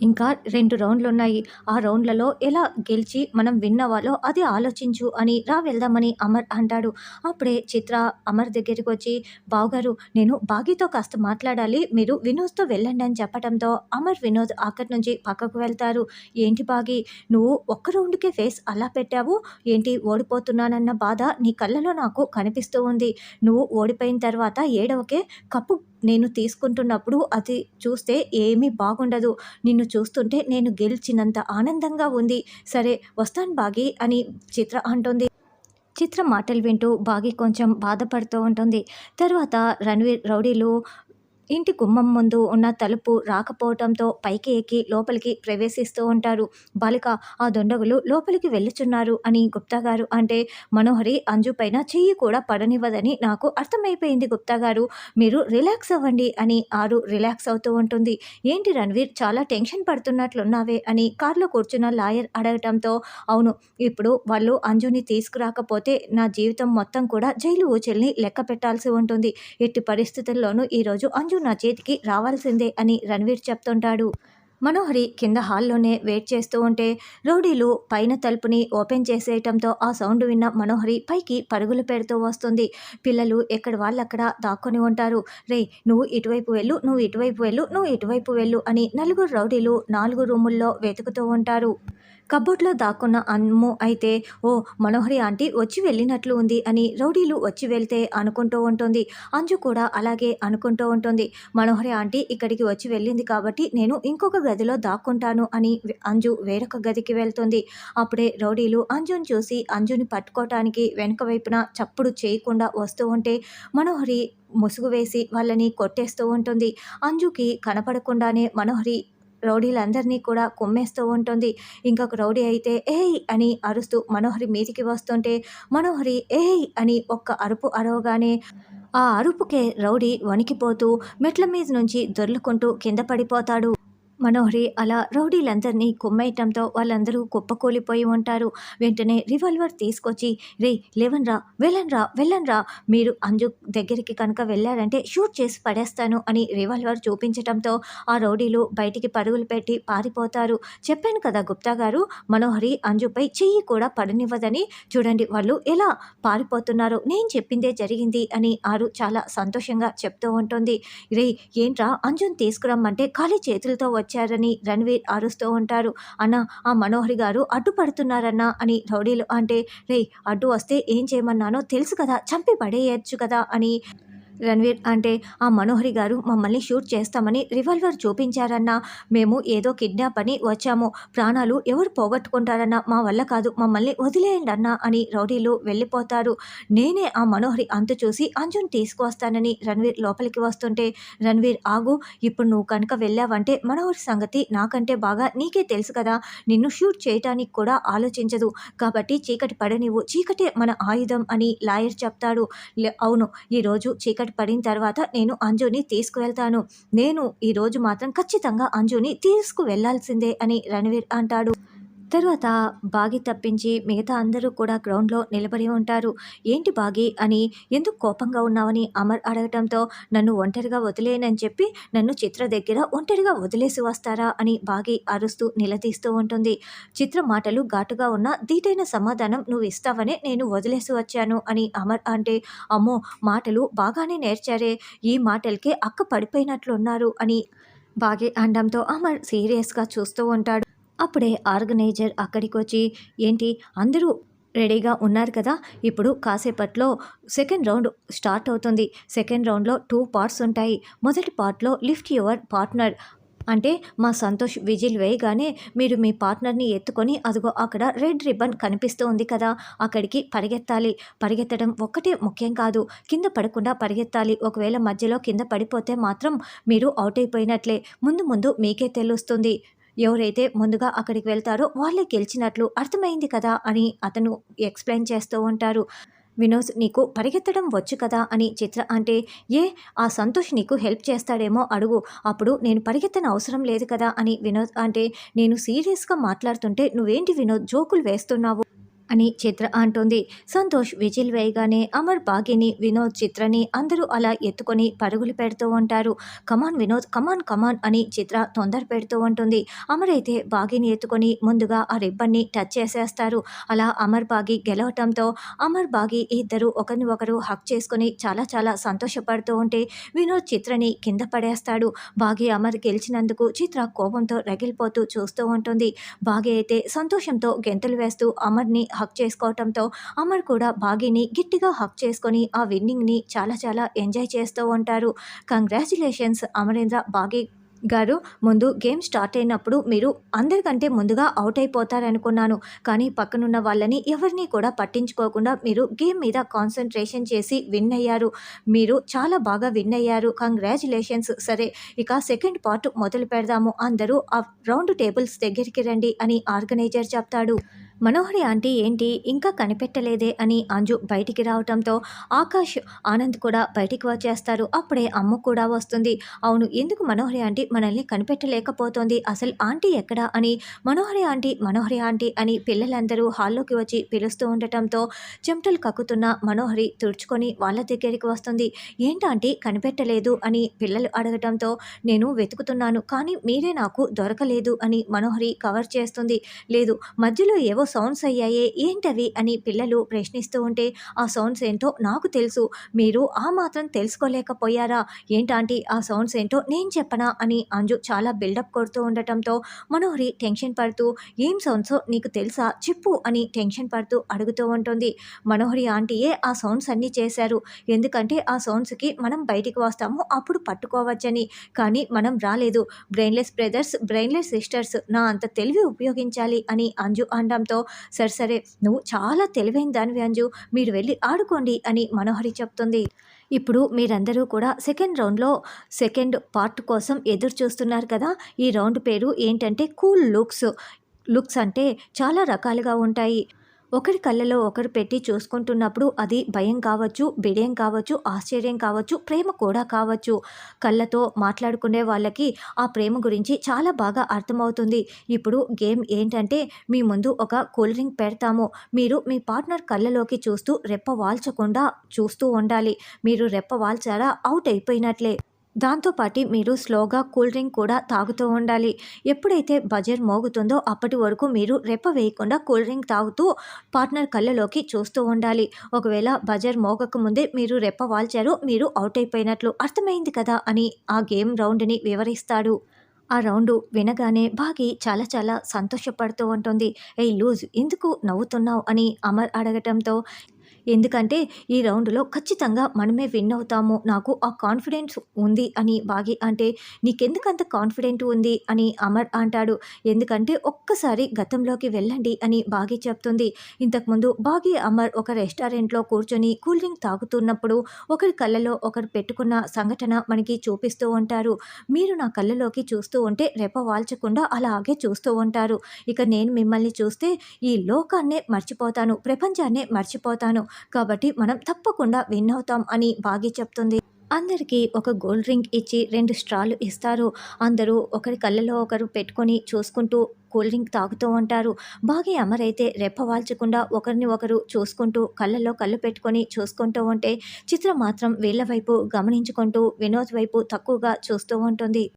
ఇంకా రెండు రౌండ్లు ఉన్నాయి ఆ రౌండ్లలో ఎలా గెలిచి మనం విన్ అవ్వాలో అది ఆలోచించు అని రా వెళ్దామని అమర్ అంటాడు. అప్పుడే చిత్ర అమర్ దగ్గరికి వచ్చి బావగారు నేను బాగీతో కాస్త మాట్లాడాలి. మీరు వినోద్తో వెళ్ళండి అని చెప్పడంతో అమర్ వినోద్ అక్కడి నుంచి పక్కకు వెళ్తారు. ఏంటి బాగి నువ్వు ఒక్క రౌండ్కే ఫేస్ అలా పెట్టావు? ఏంటి ఓడిపోతున్నానన్న బాధ నీ కళ్ళలో నాకు కనిపిస్తూ ఉంది. నువ్వు ఓడిపోయిన తర్వాత ఏడవకే కప్పు నేను తీసుకుంటున్నప్పుడు అది చూస్తే ఏమీ బాగుండదు. నిన్ను చూస్తుంటే నేను గెలిచినంత ఆనందంగా ఉంది. సరే వస్తాను బాగి అని చిత్ర అంటుంది. చిత్ర మాటలు వింటూ బాగి కొంచెం బాధపడుతూ ఉంటుంది. తర్వాత రణవీర్ రౌడీలు ఇంటి గుమ్మం ముందు ఉన్న తలుపు రాకపోవటంతో పైకి ఎక్కి లోపలికి ప్రవేశిస్తూ ఉంటారు. బాలిక ఆ దొండగులు లోపలికి వెళ్ళుచున్నారు అని గుప్తా గారు అంటే మనోహరి అంజు పైన చెయ్యి కూడా పడనివ్వదని నాకు అర్థమైపోయింది గుప్తా గారు. మీరు రిలాక్స్ అవ్వండి అని ఆరు రిలాక్స్ అవుతూ ఉంటుంది. ఏంటి రణవీర్ చాలా టెన్షన్ పడుతున్నట్లున్నావే అని కారులో కూర్చున్న లాయర్ అడగటంతో అవును ఇప్పుడు వాళ్ళు అంజుని తీసుకురాకపోతే నా జీవితం మొత్తం కూడా జైలు ఊచెల్ని లెక్క పెట్టాల్సి ఉంటుంది. ఎట్టి పరిస్థితుల్లోనూ ఈరోజు అంజు నా చేతికి రావాల్సిందే అని రణవీర్ చెప్తుంటాడు. మనోహరి కింద హాల్లోనే వెయిట్ చేస్తూ ఉంటే రౌడీలు పైన తలుపుని ఓపెన్ చేసేయటంతో ఆ సౌండ్ విన్న మనోహరి పైకి పరుగులు పెడుతూ వస్తుంది. పిల్లలు ఎక్కడ వాళ్ళక్కడ దాక్కొని ఉంటారు. రే నువ్వు ఇటువైపు వెళ్ళు నువ్వు ఇటువైపు వెళ్ళు నువ్వు ఇటువైపు వెళ్ళు అని నలుగురు రౌడీలు నాలుగు రూముల్లో వెతుకుతూ ఉంటారు. కబోర్డ్లో దాక్కున్న అమ్ము అయితే ఓ మనోహరి ఆంటీ వచ్చి వెళ్ళినట్లు ఉంది అని రౌడీలు వచ్చి వెళ్తే అనుకుంటూ ఉంటుంది. అంజు కూడా అలాగే అనుకుంటూ ఉంటుంది. మనోహరి ఆంటీ ఇక్కడికి వచ్చి వెళ్ళింది కాబట్టి నేను ఇంకొక గదిలో దాక్కుంటాను అని అంజు వేరొక గదికి వెళ్తుంది. అప్పుడే రౌడీలు అంజుని చూసి అంజుని పట్టుకోవటానికి వెనుక వైపున చప్పుడు చేయకుండా వస్తూ ఉంటే మనోహరి ముసుగు వేసి వాళ్ళని కొట్టేస్తూ ఉంటుంది. అంజుకి కనపడకుండానే మనోహరి రౌడీలందరినీ కూడా కొమ్మేస్తూ ఉంటుంది. ఇంకొక రౌడీ అయితే ఏయ్ అని అరుస్తూ మనోహరి మీదికి వస్తుంటే మనోహరి ఏయ్ అని ఒక్క అరుపు అరవగానే ఆ అరుపుకే రౌడీ వణికిపోతూ మెట్ల మీద నుంచి దొర్లుకుంటూ కింద పడిపోతాడు. మనోహరి అలా రౌడీలందరినీ కుమ్మేయటంతో వాళ్ళందరూ కుప్పకూలిపోయి ఉంటారు. వెంటనే రివాల్వర్ తీసుకొచ్చి రే లేవన్రా వెళ్ళన్రా వెళ్ళన్రా మీరు అంజు దగ్గరికి కనుక వెళ్ళారంటే షూట్ చేసి పడేస్తాను అని రివాల్వర్ చూపించటంతో ఆ రౌడీలు బయటికి పరుగులు పెట్టి పారిపోతారు. చెప్పాను కదా గుప్తా గారు మనోహరి అంజుపై చెయ్యి కూడా పడనివ్వదని. చూడండి వాళ్ళు ఎలా పారిపోతున్నారో నేను చెప్పిందే జరిగింది అని ఆరు చాలా సంతోషంగా చెప్తూ ఉంటుంది. రే ఏంట్రా అంజుని తీసుకురమ్మంటే ఖాళీ చేతులతో వచ్చి వచ్చారని రణవీర్ అరుస్తూ ఉంటారు. అన్న ఆ మనోహరి గారు అడ్డుపడుతున్నారన్నా అని రౌడీలు అంటే రే అడ్డు వస్తే ఏం చేయమన్నానో తెలుసు కదా చంపి పడేయచ్చు కదా అని రణవీర్ అంటే ఆ మనోహరి గారు మమ్మల్ని షూట్ చేస్తామని రివాల్వర్ చూపించారన్నా. మేము ఏదో కిడ్నాప్ అని వచ్చాము. ప్రాణాలు ఎవరు పోగొట్టుకుంటారన్నా మా వల్ల కాదు. మమ్మల్ని వదిలేయండి అన్నా అని రౌడీలు వెళ్ళిపోతారు. నేనే ఆ మనోహరి అంతు చూసి అంజుని తీసుకువస్తానని రణవీర్ లోపలికి వస్తుంటే రణవీర్ ఆగు. ఇప్పుడు నువ్వు కనుక వెళ్ళావంటే మనోహరి సంగతి నాకంటే బాగా నీకే తెలుసు కదా. నిన్ను షూట్ చేయటానికి కూడా ఆలోచించదు. కాబట్టి చీకటి పడనివ్వు. చీకటే మన ఆయుధం అని లాయర్ చెప్తాడు. "లే- అవును. ఈరోజు చీకటి పడిన తర్వాత నేను అంజుని తీసుకువెళ్తాను. నేను ఈరోజు మాత్రం ఖచ్చితంగా అంజుని తీసుకువెళ్ళాల్సిందే అని రణవీర్ అంటాడు. తర్వాత బాగి తప్పించి మిగతా అందరూ కూడా గ్రౌండ్లో నిలబడి ఉంటారు. ఏంటి బాగి అని ఎందుకు కోపంగా ఉన్నావని అమర్ అడగటంతో నన్ను ఒంటరిగా వదిలేనని చెప్పి నన్ను చిత్ర దగ్గర ఒంటరిగా వదిలేసి వస్తారా అని బాగి అరుస్తూ నిలదీస్తూ ఉంటుంది. చిత్ర మాటలు ఘాటుగా ఉన్న దీటైన సమాధానం నువ్వు ఇస్తావనే నేను వదిలేసి వచ్చాను అని అమర్ అంటే అమ్మో మాటలు బాగానే నేర్చారే ఈ మాటలకే అక్క పడిపోయినట్లున్నారు అని బాగే అనడంతో అమర్ సీరియస్గా చూస్తూ ఉంటాడు. అప్పుడే ఆర్గనైజర్ అక్కడికి వచ్చి ఏంటి అందరూ రెడీగా ఉన్నారు కదా? ఇప్పుడు కాసేపట్లో సెకండ్ రౌండ్ స్టార్ట్ అవుతుంది. సెకండ్ రౌండ్లో టూ పార్ట్స్ ఉంటాయి. మొదటి పార్ట్లో లిఫ్ట్ యువర్ పార్ట్నర్. అంటే మా సంతోష్ విజిల్ వేయగానే మీరు మీ పార్ట్నర్ని ఎత్తుకొని అదిగో అక్కడ రెడ్ రిబ్బన్ కనిపిస్తూ ఉంది కదా అక్కడికి పరిగెత్తాలి. పరిగెత్తడం ఒక్కటే ముఖ్యం కాదు. కింద పడకుండా పరిగెత్తాలి. ఒకవేళ మధ్యలో కింద పడిపోతే మాత్రం మీరు అవుట్ అయిపోయినట్లే. ముందు ముందు మీకే తెలుస్తుంది. ఎవరైతే ముందుగా అక్కడికి వెళ్తారో వాళ్ళే గెలిచినట్లు అర్థమైంది కదా అని అతను ఎక్స్ప్లెయిన్ చేస్తూ ఉంటారు. వినోద్ నీకు పరిగెత్తడం వచ్చు కదా అని చిత్ర అంటే ఏ ఆ సంతోష్ నీకు హెల్ప్ చేస్తాడేమో అడుగు. అప్పుడు నేను పరిగెత్తన అవసరం లేదు కదా అని వినోద్ అంటే నేను సీరియస్గా మాట్లాడుతుంటే నువ్వేంటి వినోద్ జోకులు వేస్తున్నావు? అని చిత్ర అంటుంది. సంతోష్ విజిల్ వేయగానే అమర్ బాగిని వినోద్ చిత్రని అందరూ అలా ఎత్తుకొని పరుగులు పెడుతూ ఉంటారు. కమాన్ వినోద్ కమాన్ కమాన్ అని చిత్ర తొందర పెడుతూ ఉంటుంది. అమర్ అయితే బాగిని ఎత్తుకొని ముందుగా ఆ రిబ్బన్ని టచ్ చేసేస్తారు. అలా అమర్ బాగి గెలవటంతో అమర్ బాగి ఇద్దరు ఒకరిని ఒకరు హక్ చేసుకొని చాలా చాలా సంతోషపడుతూ ఉంటే వినోద్ చిత్రని కింద పడేస్తాడు. బాగి అమర్ గెలిచినందుకు చిత్ర కోపంతో రగిలిపోతూ చూస్తూ ఉంటుంది. బాగి అయితే సంతోషంతో గెంతులు వేస్తూ అమర్ని హక్ చేసుకోవటంతో అమర్ కూడా బాగీని గట్టిగా హక్ చేసుకొని ఆ విన్నింగ్ని చాలా చాలా ఎంజాయ్ చేస్తూ ఉంటారు. కంగ్రాచులేషన్స్ అమరేంద్ర బాగీ. గారు ముందు గేమ్ స్టార్ట్ అయినప్పుడు మీరు అందరికంటే ముందుగా అవుట్ అయిపోతారనుకున్నాను. కానీ పక్కనున్న వాళ్ళని ఎవరిని కూడా పట్టించుకోకుండా మీరు గేమ్ మీద కాన్సన్ట్రేషన్ చేసి విన్ అయ్యారు. మీరు చాలా బాగా విన్ అయ్యారు. కంగ్రాచులేషన్స్. సరే ఇక సెకండ్ పార్ట్ మొదలు పెడదాము. అందరూ ఆ రౌండ్ టేబుల్స్ దగ్గరికి రండి అని ఆర్గనైజర్ చెప్తాడు. మనోహరి ఆంటీ ఏంటి? ఇంకా కనిపెట్టలేదే అని అంజు బయటికి రావటంతో ఆకాష్ ఆనంద్ కూడా బయటికి వచ్చేస్తారు. అప్పుడే అమ్మ కూడా వస్తుంది. అవును ఎందుకు మనోహరి ఆంటీ మనల్ని కనిపెట్టలేకపోతోంది. అసలు ఆంటీ ఎక్కడా అని మనోహరి ఆంటీ మనోహరి ఆంటీ అని పిల్లలందరూ హాల్లోకి వచ్చి పిలుస్తూ ఉండటంతో చెమటలు కక్కుతున్న మనోహరి తుడుచుకొని వాళ్ళ దగ్గరికి వస్తుంది. ఏంటంటే కనిపెట్టలేదు అని పిల్లలు అడగటంతో నేను వెతుకుతున్నాను కానీ మీరే నాకు దొరకలేదు అని మనోహరి కవర్ చేస్తుంది. లేదు మధ్యలో ఏవో సౌండ్స్ అయ్యాయే ఏంటవి? అని పిల్లలు ప్రశ్నిస్తూ ఉంటే ఆ సౌండ్స్ ఏంటో నాకు తెలుసు మీరు ఆ మాత్రం తెలుసుకోలేకపోయారా? ఏంటంటే ఆ సౌండ్స్ ఏంటో నేను చెప్పనా? అని అంజు చాలా బిల్డప్ కొడుతూ ఉండటంతో మనోహరి టెన్షన్ పడుతూ ఏం సౌండ్సో నీకు తెలుసా? చెప్పు అని టెన్షన్ పడుతూ అడుగుతూ ఉంటుంది. మనోహరి ఆంటీయే ఆ సౌండ్స్ అన్నీ చేశారు. ఎందుకంటే ఆ సౌండ్స్కి మనం బయటికి వస్తాము అప్పుడు పట్టుకోవచ్చని. కానీ మనం రాలేదు. బ్రెయిన్లెస్ బ్రదర్స్ బ్రెయిన్లెస్ సిస్టర్స్ నా అంత తెలివి ఉపయోగించాలి అని అంజు అనడంతో సరే సరే నువ్వు చాలా తెలివైన దానివి అంజు. మీరు వెళ్ళి ఆడుకోండి అని మనోహరి చెప్తుంది. ఇప్పుడు మీరందరూ కూడా సెకండ్ రౌండ్లో సెకండ్ పార్ట్ కోసం ఎదురు చూస్తున్నారు కదా. ఈ రౌండ్ పేరు ఏంటంటే కూల్ లుక్స్. లుక్స్ అంటే చాలా రకాలుగా ఉంటాయి. ఒకరి కళ్ళలో ఒకరు పెట్టి చూసుకుంటున్నప్పుడు అది భయం కావచ్చు బిడయం కావచ్చు ఆశ్చర్యం కావచ్చు ప్రేమ కూడా కావచ్చు. కళ్ళతో మాట్లాడుకునే వాళ్ళకి ఆ ప్రేమ గురించి చాలా బాగా అర్థమవుతుంది. ఇప్పుడు గేమ్ ఏంటంటే మీ ముందు ఒక కూల్ డ్రింక్ పెడతాము. మీరు మీ పార్ట్నర్ కళ్ళలోకి చూస్తూ రెప్ప వాల్చకుండా చూస్తూ ఉండాలి. మీరు రెప్ప వాల్చారా? అవుట్ అయిపోయినట్లే. దాంతోపాటి మీరు స్లోగా కూల్ డ్రింక్ కూడా తాగుతూ ఉండాలి. ఎప్పుడైతే బజర్ మోగుతుందో అప్పటి వరకు మీరు రెప్ప వేయకుండా కూల్ డ్రింక్ తాగుతూ పార్ట్నర్ కళ్ళలోకి చూస్తూ ఉండాలి. ఒకవేళ బజర్ మోగక ముందే మీరు రెప్ప వాల్చారు మీరు అవుట్ అయిపోయినట్లు అర్థమైంది కదా అని ఆ గేమ్ రౌండ్ని వివరిస్తాడు. ఆ రౌండ్ వినగానే బాగి చాలా చాలా సంతోషపడుతూ ఉంటుంది. ఏ లూజ్ ఎందుకు నవ్వుతున్నావు? అని అమర్ అడగటంతో ఎందుకంటే ఈ రౌండ్లో ఖచ్చితంగా మనమే విన్ అవుతాము. నాకు ఆ కాన్ఫిడెన్స్ ఉంది అని బాగి అంటే నీకెందుకంత కాన్ఫిడెంట్ ఉంది? అని అమర్ అంటాడు. ఎందుకంటే ఒక్కసారి గతంలోకి వెళ్ళండి అని బాగి చెప్తుంది. ఇంతకుముందు బాగి అమర్ ఒక రెస్టారెంట్లో కూర్చొని కూల్ డ్రింక్ తాగుతున్నప్పుడు ఒకరి కళ్ళలో ఒకరు పెట్టుకున్న సంఘటన మనకి చూపిస్తూ ఉంటారు. మీరు నా కళ్ళలోకి చూస్తూ ఉంటే రెప వాల్చకుండా అలాగే చూస్తూ ఉంటారు. ఇక నేను మిమ్మల్ని చూస్తే ఈ లోకాన్నే మర్చిపోతాను ప్రపంచాన్నే మర్చిపోతాను. కాబట్టి మనం తప్పకుండా విన్ అవుతాం అని బాగి చెప్తుంది. అందరికీ ఒక గోల్డ్ డ్రింక్ ఇచ్చి రెండు స్ట్రాలు ఇస్తారు. అందరూ ఒకరి కళ్ళలో ఒకరు పెట్టుకొని చూసుకుంటూ కూల్ డ్రింక్ తాగుతూ ఉంటారు. బాగా అమరైతే రెప్పవాల్చకుండా ఒకరిని ఒకరు చూసుకుంటూ కళ్ళల్లో కళ్ళు పెట్టుకొని చూసుకుంటూ ఉంటే చిత్రం మాత్రం వీళ్ళ వైపు గమనించుకుంటూ వినోద్ వైపు తక్కువగా చూస్తూ ఉంటుంది.